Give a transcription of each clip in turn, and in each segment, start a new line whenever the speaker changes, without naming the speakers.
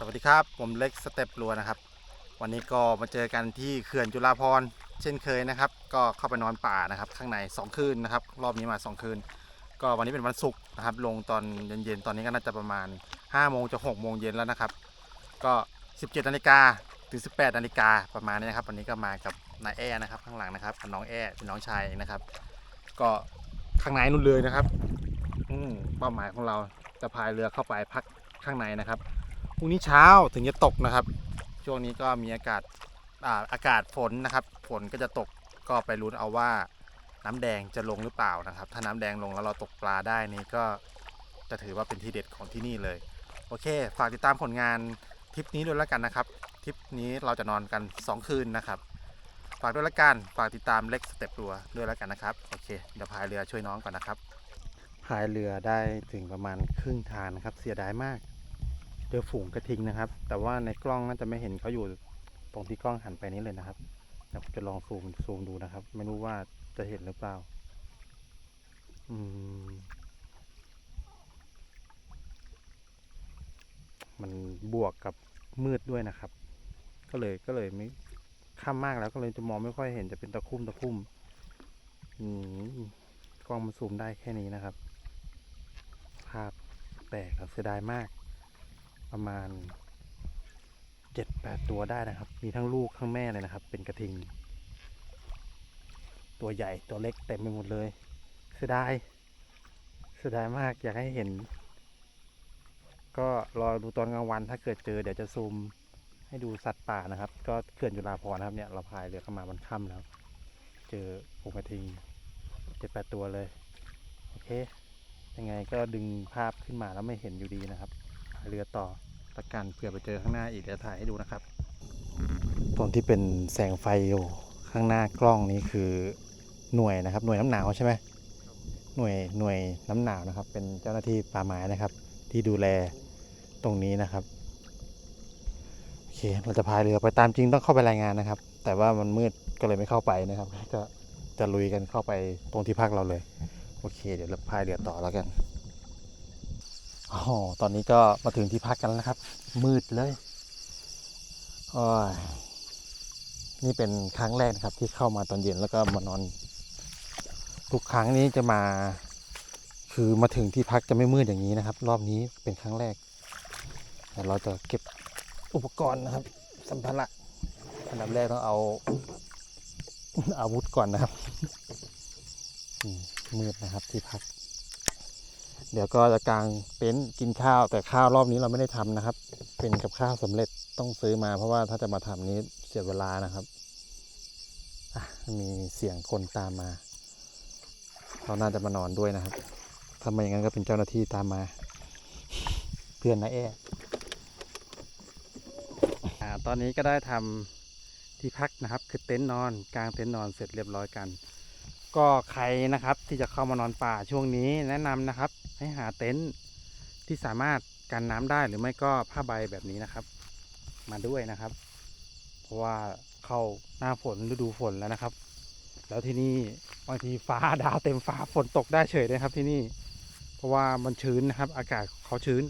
สวัสดีครับ ผมเล็กสเต็ปรัวนะครับ วันนี้ก็มาเจอกันที่เขื่อนจุฬาภรเช่นเคยนะครับ ก็เข้าไปนอนป่านะครับข้างใน 2 คืนนะครับ รอบนี้มา 2 คืน ก็วันนี้เป็นวันศุกร์นะครับ ลงตอนเย็นๆ ตอนนี้ก็น่าจะประมาณ5โมงจะ6โมงเย็นแล้วนะครับ ก็ 17นาฬิกาถึง 18นาฬิกาประมาณนี้นะครับ วันนี้ก็มากับนายแอ้นะครับ ข้างหลังนะครับกับน้องแอ้เป็นน้องชายนะครับ ก็ข้างในนู่นเลยนะครับ อืมเป้าหมายของเราจะพายเรือเข้าไปพักข้างในนะครับ พรุ่งนี้เช้าถึงจะตกนะครับ ช่วงนี้ก็มีอากาศอาอากาศฝนนะครับ ฝนก็จะตกก็ไปลุ้นเอาว่าน้ำแดงจะลงหรือเปล่านะครับ ถ้าน้ำแดงลงแล้วเราตกปลาได้นี่ก็จะถือว่าเป็นทีเด็ดของที่นี่เลย โอเค ฝากติดตามผลงานทริปนี้ด้วยแล้วกันนะครับทริปนี้เราจะนอนกัน 2 คืนนะครับ ฝากด้วยละกันฝากติดตามเล็กสเต็ปตัวด้วยแล้วกันนะครับโอเคเดี๋ยวพายเรือช่วยน้องก่อนนะครับพายเรือได้ถึงประมาณครึ่งทางนะครับ เสียดายมาก เจอฝูงกระทิงนะครับ แต่ว่าในกล้องน่าจะไม่เห็นเขาอยู่ตรงที่กล้องหันไปนี้เลยนะครับเดี๋ยวผมจะลองซูมซูมดูนะครับ ไม่รู้ว่าจะเห็นหรือเปล่า อืม มันบวกกับมืดด้วยนะครับ ก็เลยก็เลยไม่ค่ำมากแล้วก็เลยจะมองไม่ค่อยเห็นจะเป็นตะคุ่มตะคุ่มอืมกล้องมันซูมได้แค่นี้นะครับ ภาพแตกเสียดายมาก ประมาณเจ็ดแปดตัวได้นะครับ มีทั้งลูกทั้งแม่เลยนะครับ เป็นกระทิง ตัวใหญ่ตัวเล็กเต็มไปหมดเลยเสียดายเสียดายมากอยากให้เห็น ก็รอดูตอนกลางวันถ้าเกิดเจอเดี๋ยวจะซูมให้ดูสัตว์ป่านะครับ ก็เขื่อนจุฬาภรนะครับเนี่ยเราพายเรือเข้ามาบนค่ำแล้ว เจอฝูกระทิงเจ็ดแปดตัวเลย โอเค ยังไงก็ดึงภาพขึ้นมาแล้วไม่เห็นอยู่ดีนะครับ เรือต่อตะกันเผื่อไปเจอข้างหน้าอีกเดี๋ยวถ่ายให้ดูนะครับตรงที่เป็นแสงไฟอยู่ข้างหน้ากล้องนี้คือหน่วยนะครับ หน่วยน้ำหนาวใช่ไหมหน่วยหน่วยน้ำหนาวนะครับ เป็นเจ้าหน้าที่ป่าไม้นะครับ ที่ดูแลตรงนี้นะครับโอเคเราจะพายเรือไปตามจริงต้องเข้าไปรายงานนะครับ แต่ว่ามันมืดก็เลยไม่เข้าไปนะครับก็จะลุยกันเข้าไปตรงที่พักเราเลย โอเค เดี๋ยวเราพายเรือต่อแล้วกัน อ๋อตอนนี้ก็มาถึงที่พักกันแล้วนะครับ มืดเลยโอ้ยนี่เป็นครั้งแรกนะครับ ที่เข้ามาตอนเย็นแล้วก็มานอน ทุกครั้งนี้จะมา คือมาถึงที่พักจะไม่มืดอย่างนี้นะครับ รอบนี้เป็นครั้งแรกแต่เราจะเก็บอุปกรณ์นะครับ สัมภาระอันดับแรกต้องเอาอาวุธก่อนนะครับมืดนะครับที่พัก เดี๋ยวก็จะกางเต็นท์กินข้าว แต่ข้าวรอบนี้เราไม่ได้ทำนะครับ เป็นกับข้าวสำเร็จต้องซื้อมา เพราะว่าถ้าจะมาทำนี้เสียเวลานะครับมีเสียงคนตามมาเขาน่าจะมานอนด้วยนะครับถ้าไมอย่างนั้นก็เป็นเจ้าหน้าที่ตามมา เพื่อนนะแอ้อ่าตอนนี้ก็ได้ทำที่พักนะครับ คือเต็นท์นอนกางเต็นท์นอนเสร็จเรียบร้อยกัน ก็ใครนะครับที่จะเข้ามานอนป่าช่วงนี้แนะนำนะครับ ให้หาเต็นท์ที่สามารถกันน้ำได้หรือไม่ก็ผ้าใบแบบนี้นะครับ มาด้วยนะครับ เพราะว่าเข้าหน้าฝนฤดูฝนแล้วนะครับ แล้วที่นี่บางทีฟ้าดาวเต็มฟ้าฝนตกได้เฉยเลยครับที่นี่ เพราะว่ามันชื้นนะครับ อากาศเขาชื้น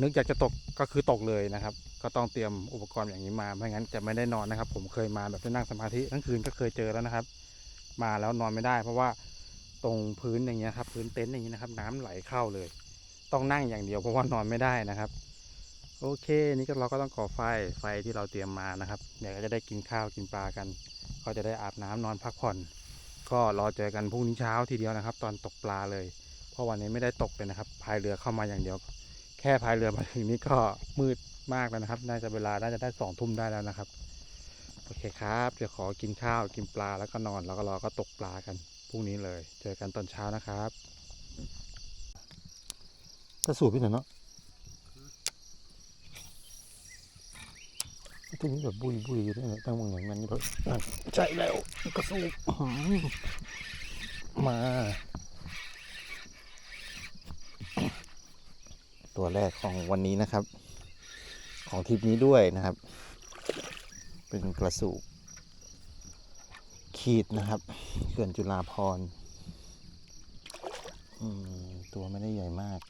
นึกอยากจะตกก็คือตกเลยนะครับ ก็ต้องเตรียมอุปกรณ์อย่างนี้มาไม่งั้นจะไม่ได้นอนนะครับ ผมเคยมาแบบนั่งสมาธิทั้งคืนก็เคยเจอแล้วนะครับ มาแล้วนอนไม่ได้ เพราะว่า ตรงพื้นอย่างเงี้ยครับ พื้นเต็นท์อย่างนี้นะครับ น้ำไหลเข้าเลย ต้องนั่งอย่างเดียวเพราะว่านอนไม่ได้นะครับ โอเค นี่ก็เราก็ต้องก่อไฟไฟที่เราเตรียมมานะครับเดี๋ยวก็จะได้กินข้าวกินปลากัน ก็จะได้อาบน้ำนอนพักผ่อน ก็รอเจอกันพรุ่งนี้เช้าทีเดียวนะครับ ตอนตกปลาเลย เพราะวันนี้ไม่ได้ตกเลยนะครับพายเรือเข้ามาอย่างเดียว แค่พายเรือมาถึงนี่ก็มืดมากแล้วนะครับ น่าจะเวลาน่าจะได้สองทุ่มได้แล้วนะครับโอเคครับ เดี๋ยวขอกินข้าวกินปลาแล้วก็นอนแล้วก็รอก็ตกปลากัน พรุ่งนี้เลย เจอกันตอนเช้านะครับก็สูบพี่หน่อยเนาะที่นี้แบบบุยบุยอยู่ด้วยเนี่ยตั้งวงหนังมันนี่แบบอะใช่แล้วก็สูบอื้อหือมา ตัวแรกของวันนี้นะครับ ของทริปนี้ด้วยนะครับ เป็นกระสูบขีดนะครับ เขื่อนจุฬาพรตัวไม่ได้ใหญ่มาก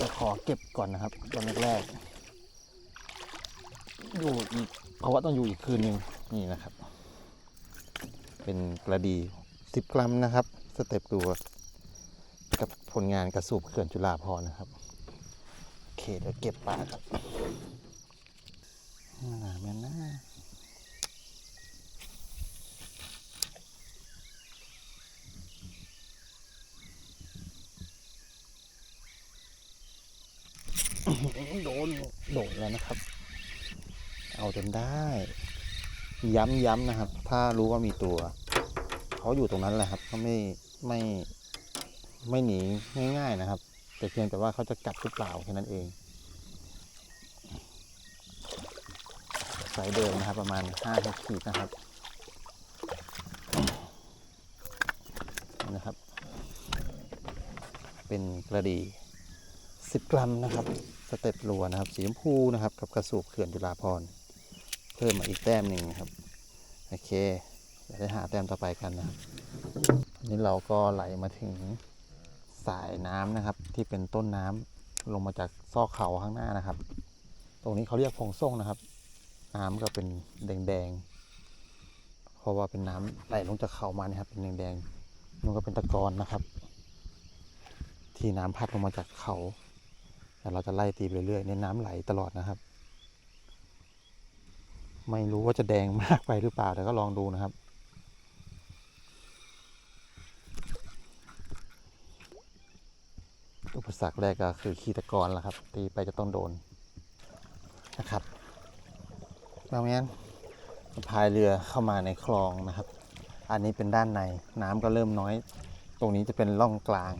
จะขอเก็บก่อนนะครับ ตอนแรกๆอยู่อีกเพราะว่าต้องอยู่อีกคืนหนึ่งนี่นะครับ เป็นกระดี10กรัมนะครับ สเต็ปตัวกับผลงานกระสูบเขื่อนจุฬาภรนะครับ โอเคเดี๋ยวเก็บปลาครับอ่าแม่นน โดนโดนแล้วนะครับ เอาจนได้ ย้ำๆนะครับ ถ้ารู้ว่ามีตัว เขาอยู่ตรงนั้นแหละครับเขาไม่ไม่ไม่หนีง่าย ๆนะครับ แต่เพียงแต่ว่าเขาจะกัดหรือเปล่าแค่นั้นเองสายเดิมนะครับ ประมาณห้าหกขีดนะครับนี่นะครับ เป็นกระดีสิบกรัมนะครับ สเต็ปรัวนะครับสีชมพูนะครับกับกระสูบเขื่อนจุฬาภรเพิ่มมาอีกแต้มหนึ่งครับโอเคเดี๋ยวได้หาแต้มต่อไปกันนะครับนนี้เราก็ไหลมาถึงสายน้ำนะครับ ที่เป็นต้นน้ำลงมาจากซอกเขาข้างหน้านะครับ ตรงนี้เขาเรียกพงส่งนะครับ น้ำก็เป็นแดงๆเพราะว่าเป็นน้ำไหลลงจากเขามานะครับ เป็นแดงๆนู่นก็เป็นตะกอนนะครับ ที่น้ำพัดลงมาจากเขา แต่เราจะไล่ตีไปเรื่อยๆในน้ำไหลตลอดนะครับ ไม่รู้ว่าจะแดงมากไปหรือเปล่าแต่ก็ลองดูนะครับอุปสรรคแรกก็คือขีตะกอนแหละครับ ตีไปจะต้องโดนนะครับบางแมนพายเรือเข้ามาในคลองนะครับ อันนี้เป็นด้านในน้ำก็เริ่มน้อย ตรงนี้จะเป็นร่องกลาง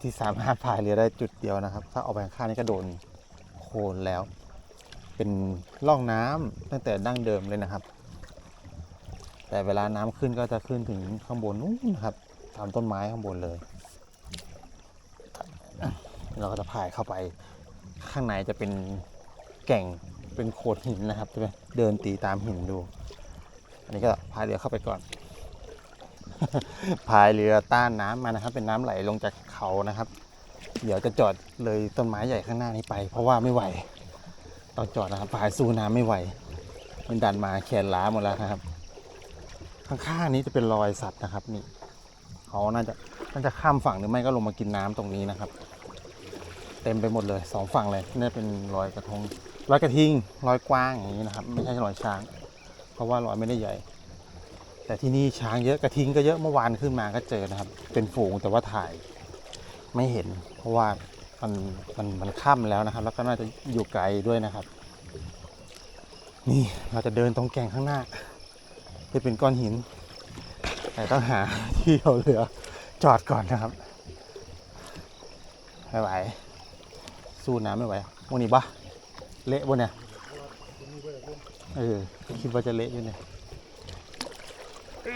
ที่สามารถพายเรือได้จุดเดียวนะครับ ถ้าออกไปข้างนี่ก็โดนโคลนแล้ว เป็นร่องน้ำตั้งแต่ดั้งเดิมเลยนะครับ แต่เวลาน้ำขึ้นก็จะขึ้นถึงข้างบนนู้นครับตามต้นไม้ข้างบนเลย เราก็จะพายเข้าไปข้างในจะเป็นแก่งเป็นโขดหินนะครับจะไปเดินตีตามหินดู อันนี้ก็พายเรือเข้าไปก่อน พายเรือต้านน้ำมานะครับ เป็นน้ำไหลลงจากเขานะครับ เดี๋ยวจะจอดเลยต้นไม้ใหญ่ข้างหน้านี้ไป เพราะว่าไม่ไหวต้องจอดนะครับพายสู้น้ำไม่ไหว มันดันมาแขนล้าหมดแล้วนะครับ ข้างๆนี้จะเป็นรอยสัตว์นะครับนี่เขาน่าจะน่าจะข้ามฝั่งหรือไม่ก็ลงมากินน้ำตรงนี้นะครับ เต็มไปหมดเลยสองฝั่งเลยนี่เป็นรอยกระทงรอยกระทิงรอยกว้างอย่างนี้นะครับ ไม่ใช่รอยช้าง เพราะว่ารอยไม่ได้ใหญ่ แต่ที่นี่ช้างเยอะกระทิงก็เยอะเมื่อวานขึ้นมาก็เจอนะครับ เป็นฝูงแต่ว่าถ่ายไม่เห็น เพราะว่ามันมันมันค่ำแล้วนะครับ แล้วก็น่าจะอยู่ไกลด้วยนะครับ นี่เราจะเดินตรงแก่งข้างหน้าจะเป็นก้อนหิน แต่ต้องหาที่เอาเรือจอดก่อนนะครับไม่ไหวสู้น้ำไม่ไหววันนี้ปะเละบนเนี่ยเออคิดว่าจะเละอยู่เนี่ย แข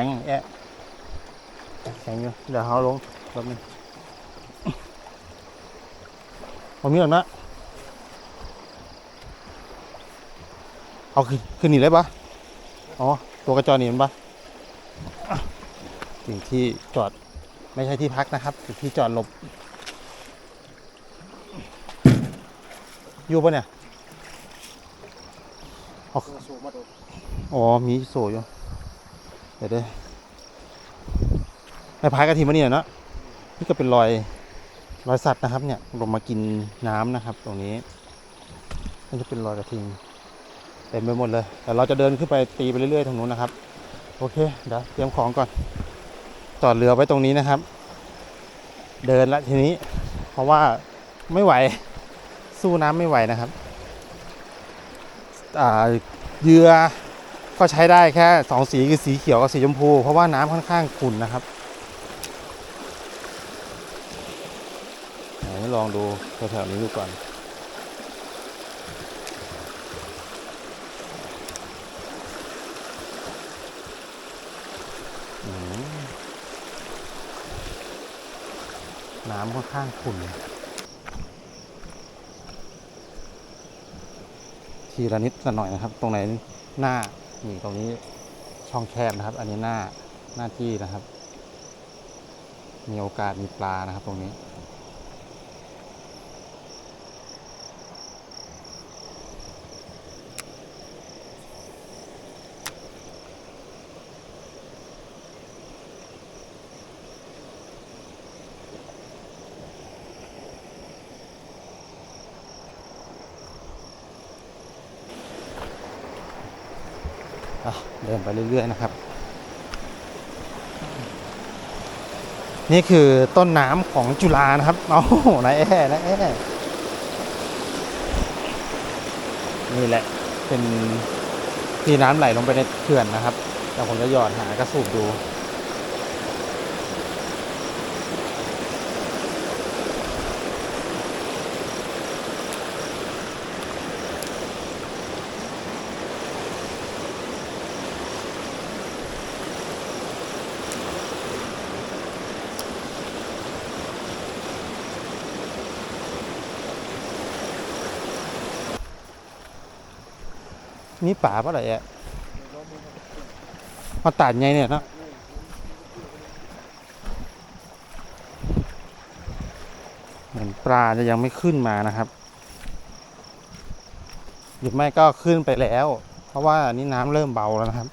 ็งแอะแข็งอยู่ เดี๋ยวเขาลงแป๊บนึงเอามีดออนะเอาขึ้นขึ้นนี่เลยปะอ๋อ ตัวกระจอนี่มันปะอ่งที่จอด ไม่ใช่ที่พักนะครับถึงที่จอดหลบ อยู่ปะเนี่ยเอาอ๋อมีโซ่อยู่เดี๋ยวเด้ไอ้พายกระทิมาเนี่ยเนาะนี่ก็เป็นรอยรอยสัตว์นะครับ เนี่ยลงมากินน้ำนะครับ ตรงนี้นี่จะเป็นรอยกระทิงเต็มไปหมดเลยแต่เราจะเดินขึ้นไปตีไปเรื่อยๆทางนู้นนะครับ โอเคเดี๋ยวเตรียมของก่อน จอดเรือไว้ตรงนี้นะครับ เดินละทีนี้ เพราะว่าไม่ไหวสู้น้ำไม่ไหวนะครับเหยื่อก็ใช้ได้แค่สองสีคือสีเขียวกับสีชมพู เพราะว่าน้ำค่อนข้างขุ่นนะครับไหนลองดูแถวๆนี้ดูก่อนำค่อนข้างขุ่นทีละนิดละหน่อยนะครับ ตรงไหนหน้านี่ตรงนี้ช่องแคบนะครับ อันนี้หน้าหน้าที่นะครับ มีโอกาสมีปลานะครับ ตรงนี้ เดินไปเรื่อย ๆ นะครับ นี่คือต้นน้ำของจุฬานะครับโอ้นายแอ่นายแอ่นี่แหละเป็นที่น้ำไหลลงไปในเขื่อนนะครับเดี๋ยวผมจะหยอดหากระสูบดู นี่ป่าปะเหรอแอะมาตัดไงเนี่ยนะเหมือนปลาจะยังไม่ขึ้นมานะครับ หรือไม่ก็ขึ้นไปแล้ว เพราะว่านี่น้ำเริ่มเบาแล้วนะครับ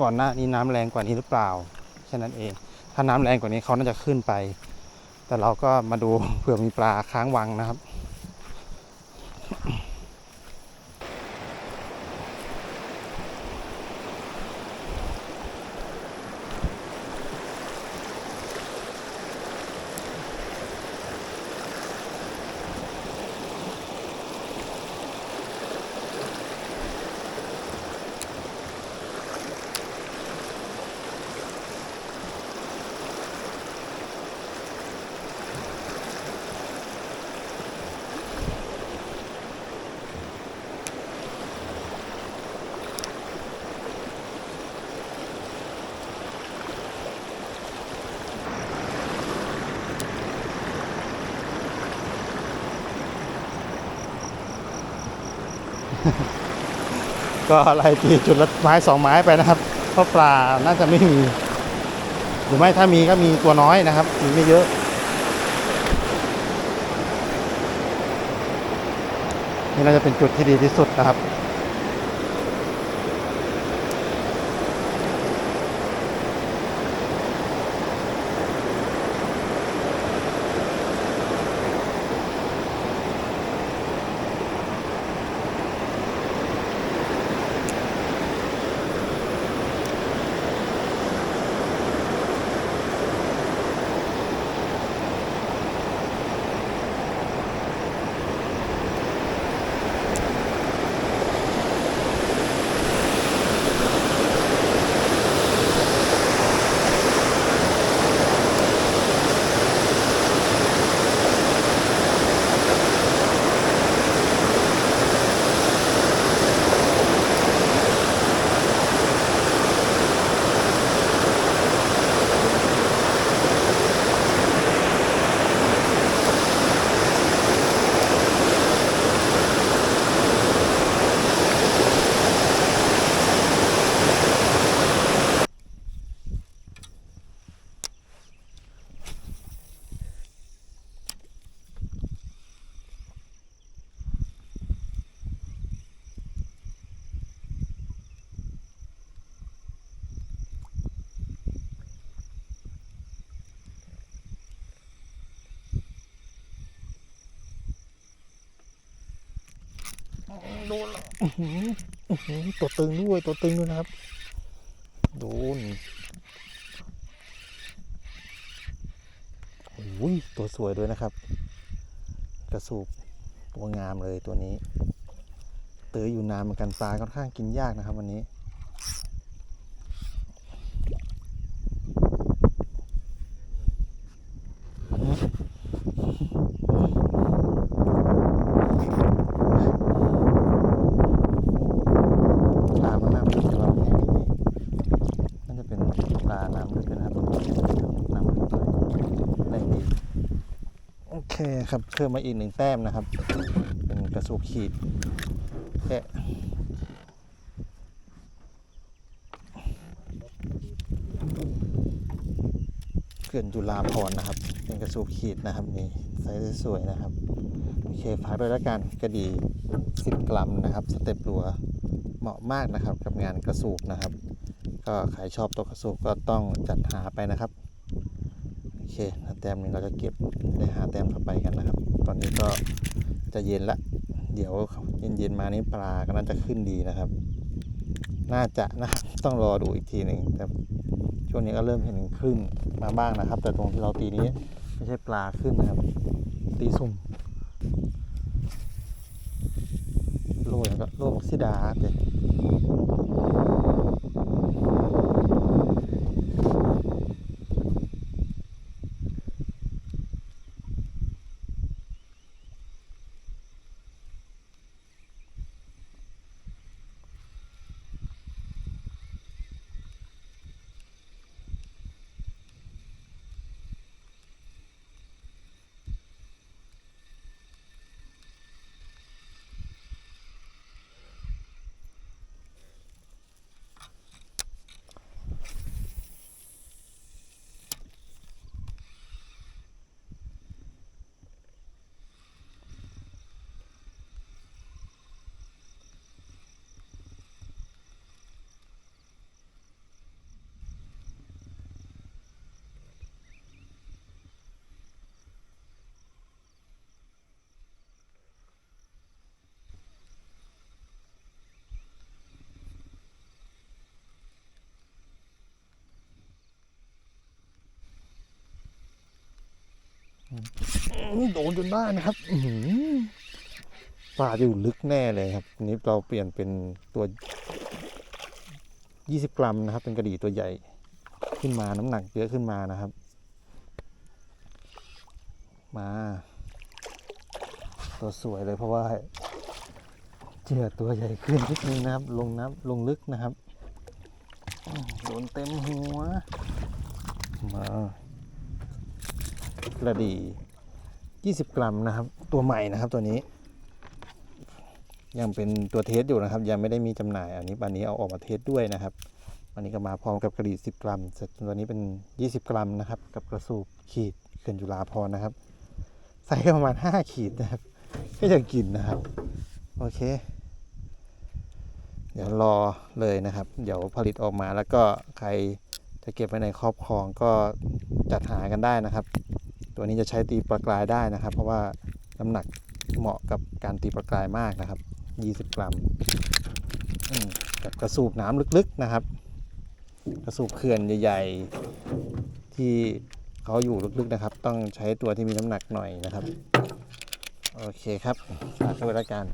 ก่อนหน้านี้น้ำแรงกว่านี้หรือเปล่าแค่นั้นเอง ถ้าน้ำแรงกว่านี้เขาน่าจะขึ้นไป แต่เราก็มาดูเผื่อมีปลาค้างวังนะครับ ก็ไล่ตีจุดละไม้สองไม้ไปนะครับ เพราะปลาน่าจะไม่มีหรือไม่ถ้ามีก็มีตัวน้อยนะครับ มีไม่เยอะ นี่น่าจะเป็นจุดที่ดีที่สุดนะครับ โดนตัวตึงด้วยตัวตึงด้วยนะครับ โดนโอ้ยตัวสวยด้วยนะครับ กระสูบตัวงามเลยตัวนี้ เตยอยู่นานเหมือนกันปลาค่อนข้างกินยากนะครับ วันนี้ ปลามันน้ำลึกแต่ว่าแห้งนี่น่าจะเป็นปลาน้ำลึกนะครับตัวนี้น้ำลึกเลยแรงดีโอ เคครับเพิ่มมาอีกหนึ่งแต้มนะครับ เป็นกระสูบขีดแอะเขื่อนจุฬาภรนะครับ เป็นกระสูบขีดนะครับนี่ไซส์สวยนะครับโอเคฝากด้วยล้วกันกระดี 10 กรัมนะครับ สเต็ปรัวเหมาะมากนะครับกับงานกระสูบนะครับ ก็ใครชอบตัวกระสูบก็ต้องจัดหาไปนะครับ เคแต้มนี้เราจะเก็บได้หาแต้มเข้าไปกันนะครับ ตอนนี้ก็จะเย็นละ เดี๋ยวเย็นๆมานี้ปลาก็น่าจะขึ้นดีนะครับ น่าจะนะครับต้องรอดูอีกทีหนึ่งแต่ช่วงนี้ก็เริ่มเห็นขึ้นมาบ้างนะครับ แต่ตรงที่เราตีนี้ไม่ใช่ปลาขึ้นนะครับ ตีสุ่มโลยก็โลบักซิดาเด็ โดนจนได้นะครับอื้อหือปลาอยู่ลึกแน่เลยครับนี้เราเปลี่ยนเป็นตัว 20 กรัมนะครับ เป็นกระดี่ตัวใหญ่ขึ้นมาน้ำหนักเยอะขึ้นมานะครับ มา ตัวสวยเลยเพราะว่าเจือตัวใหญ่ขึ้นนิดนึงนะครับ ลงน้ำลงลึกนะครับโดนเต็มหัว มา กระดี่ 20 กรัมนะครับ ตัวใหม่นะครับตัวนี้ ยังเป็นตัวเทสอยู่นะครับ ยังไม่ได้มีจำหน่ายอันนี้วันนี้เอาออกมาเทสด้วยนะครับวันนี้ก็มาพร้อมกับกระดี่ 10 กรัมเสร็จตัวนี้เป็น 20 กรัมนะครับ กับกระสูบขีดเขื่อนจุฬาพรนะครับ ใส่ประมาณ 5 ขีดนะครับก็ยังกินนะครับ โอเค เดี๋ยวรอเลยนะครับ เดี๋ยวผลิตออกมาแล้วก็ใครจะเก็บไว้ในครอบครองก็จัดหากันได้นะครับ ตัวนี้จะใช้ตีปลากรายได้นะครับ เพราะว่าน้ำหนักเหมาะกับการตีปลากรายมากนะครับ 20 กรัมกับกระสูบน้ำลึกๆนะครับ กระสูบเขื่อนใหญ่ๆ ที่เขาอยู่ลึกๆนะครับ ต้องใช้ตัวที่มีน้ำหนักหน่อยนะครับ โอเคครับฝากด้วยแล้วกัน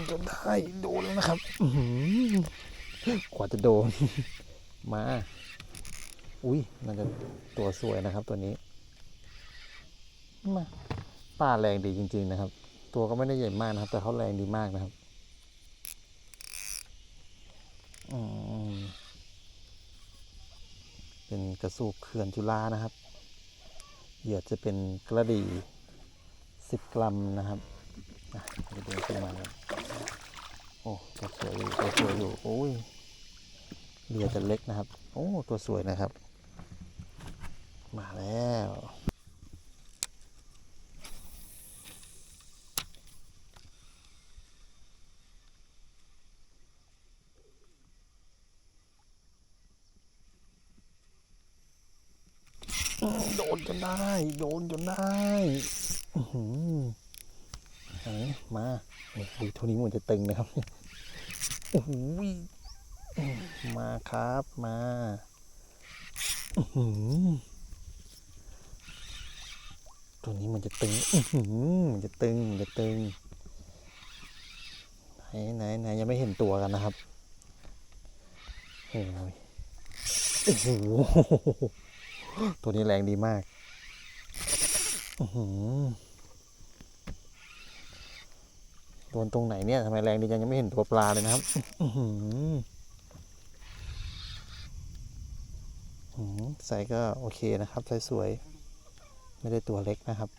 นจนได้โดนแล้วนะครับกว่าจะโดน มา อุ้ยน่าจะตัวสวยนะครับตัวนี้มาป้าแรงดีจริง ๆนะครับ ตัวก็ไม่ได้ใหญ่มากนะครับ แต่เขาแรงดีมากนะครับอืมเป็นกระสูบเขื่อนจุฬานะครับเหยื่อจะเป็นกระดี่สิบกรัมนะครับไปดูขึ้นมาแล้ว โอ้ตัวสวยอยู่ตัวสวยอยู่โอ้ยเรือจะเล็กนะครับ โอ้ตัวสวยนะครับ มาแล้วโดนจนได้ โดนจนได้ อื้อหือไหน มาเนี่ยดูเท่านี้มันจะตึงนะครับโอ้โหยมาครับมาตัวนี้มันจะตึงมันจะตึงมันจะตึงไหนไหนไหนยังไม่เห็นตัวกันนะครับโอ้ยโอ้โหตัวนี้แรงดีมาก อื้อหือ โดนตรงไหนเนี่ยทำไมแรงดีจังยังไม่เห็นตัวปลาเลยนะครับอื้อหืออื้อหือไซส์ก็โอเคนะครับไซส์สวย ไม่ได้ตัวเล็กนะครับ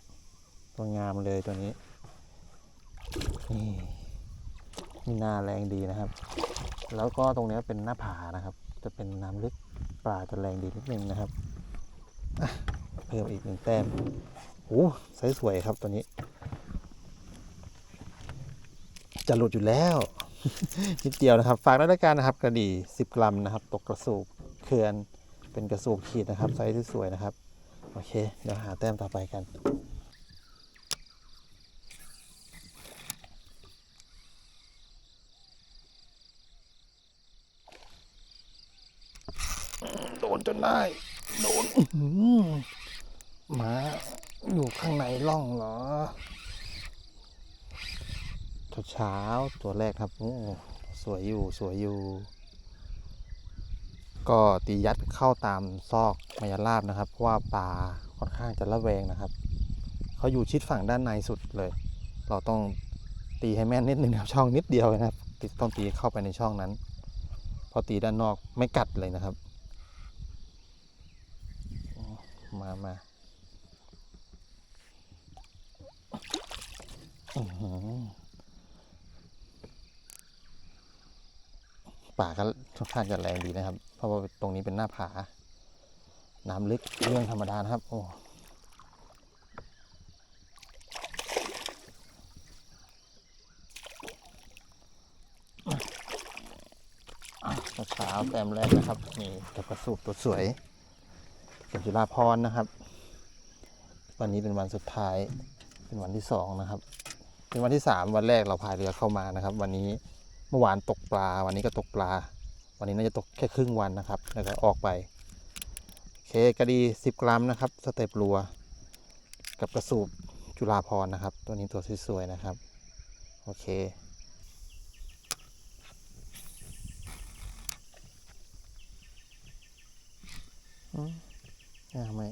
ตัวงามเลยตัวนี้ นี่มีหน้าแรงดีนะครับ แล้วก็ตรงนี้เป็นหน้าผานะครับ จะเป็นน้ำลึกปลาจะแรงดีนิดนึงนะครับเพิ่มอีกหนึ่งแต้มโอ้ไซส์สวยครับตัวนี้ จะหลุดอยู่แล้ว นิดเดียวนะครับฝากด้วยละกันนะครับ กระดี่10 กรัมนะครับ ตกกระสูบเขื่อนเป็นกระสูบขีดนะครับไซส์ที่สวยนะครับ โอเค เดี๋ยวหาแต้มต่อไปกันโดนจนได้ โดนหมาอยู่ข้างในร่องเหรอ เช้าตัวแรกครับโอ้สวยอยู่สวยอยู่ ก็ตียัดเข้าตามซอกมายาลาบนะครับ เพราะว่าปลาค่อนข้างจะระแวงนะครับเขาอยู่ชิดฝั่งด้านในสุดเลย เราต้องตีให้แม่นนิดนึงครับช่องนิดเดียวนะครับติดต้องตีเข้าไปในช่องนั้น พอตีด้านนอกไม่กัดเลยนะครับ มามาอือหือ ป่าก็ค่อนข้างจะแรงดีนะครับ เพราะว่าตรงนี้เป็นหน้าผา น้ำลึกเรื่องธรรมดานะครับ โอ้เช้าแต้มแรกนะครับ นี่กระสูบตัวสวยเป็นจุฬาพรนะครับ วันนี้เป็นวันสุดท้าย เป็นวันที่สองนะครับ เป็นวันที่สามวันแรกเราพายเรือเข้ามานะครับ วันนี้ เมื่อวานตกปลา วันนี้ก็ตกปลา วันนี้น่าจะตกแค่ครึ่งวันนะครับ แล้วก็ออกไปโอเคกระดี 10 กรัมนะครับ สเต็ปรัว กับกระสูบจุฬาพรนะครับ ตัวนี้ตัวสวยๆนะครับ โอเค อืมอ่าไม่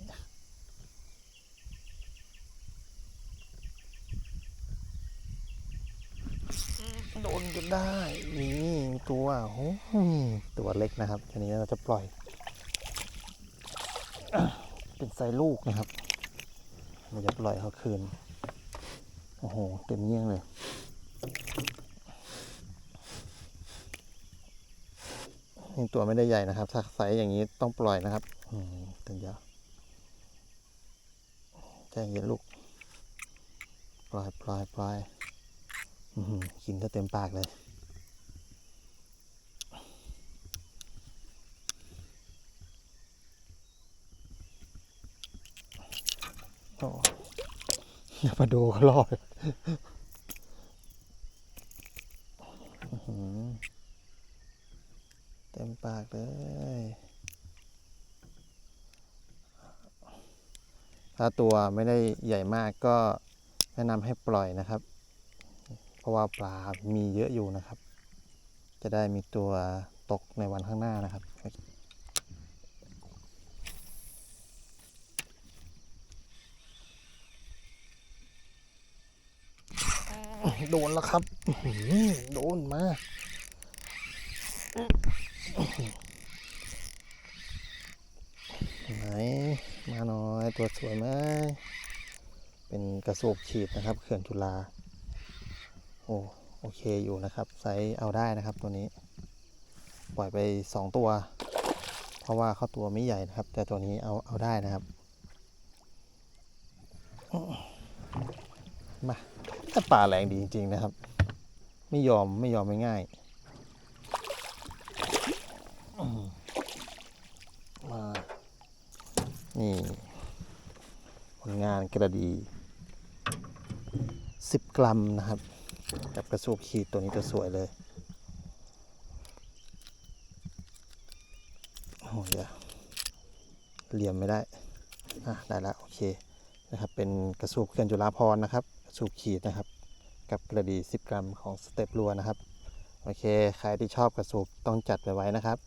โดนจนได้ นี่มีตัวโอ้โหตัวเล็กนะครับทีนี้เราจะปล่อย เป็นไซส์ลูกนะครับ เราจะปล่อยเขาคืน โอ้โห เต็มเยี่ยงเลยนี่ตัวไม่ได้ใหญ่นะครับ ถ้าไซส์อย่างนี้ต้องปล่อยนะครับอืมตัวยาวใจเย็นลูก ปล่อยปล่อยปล่อย กินก็เต็มปากเลย โอ้ย่ามาดูเขารอดอื้อหือเต็มปากเลยถ้าตัวไม่ได้ใหญ่มากก็แนะนำให้ปล่อยนะครับ เพราะว่าปลามีเยอะอยู่นะครับ จะได้มีตัวตกในวันข้างหน้านะครับโดนแล้วครับ โดนมา ไหน มาหน่อย ตัวสวยไหม เป็นกระสูบฉีดนะครับ เขื่อนจุฬา โอ้โอเคอยู่นะครับไซส์เอาได้นะครับตัวนี้ ปล่อยไปสองตัว เพราะว่าเขาตัวไม่ใหญ่นะครับ แต่ตัวนี้เอาเอาได้นะครับมาถ้าป่าแรงดีจริง ๆนะครับ ไม่ยอมไม่ยอมไม่ง่ายมมานี่ผลงานกระดี 10 กรัมนะครับ กับกระสูบขีดตัวนี้ก็สวยเลยโอ้ยเดี๋ยวเหลี่ยมไม่ได้อะได้แล้วโอเคนะครับเป็นกระสูบเขื่อนจุฬาพรนะครับกระสูบขีดนะครับ กับกระดี 10 กรัมของสเต็ปรัวนะครับโอเค ใครที่ชอบกระสูบต้องจัดไปไว้นะครับ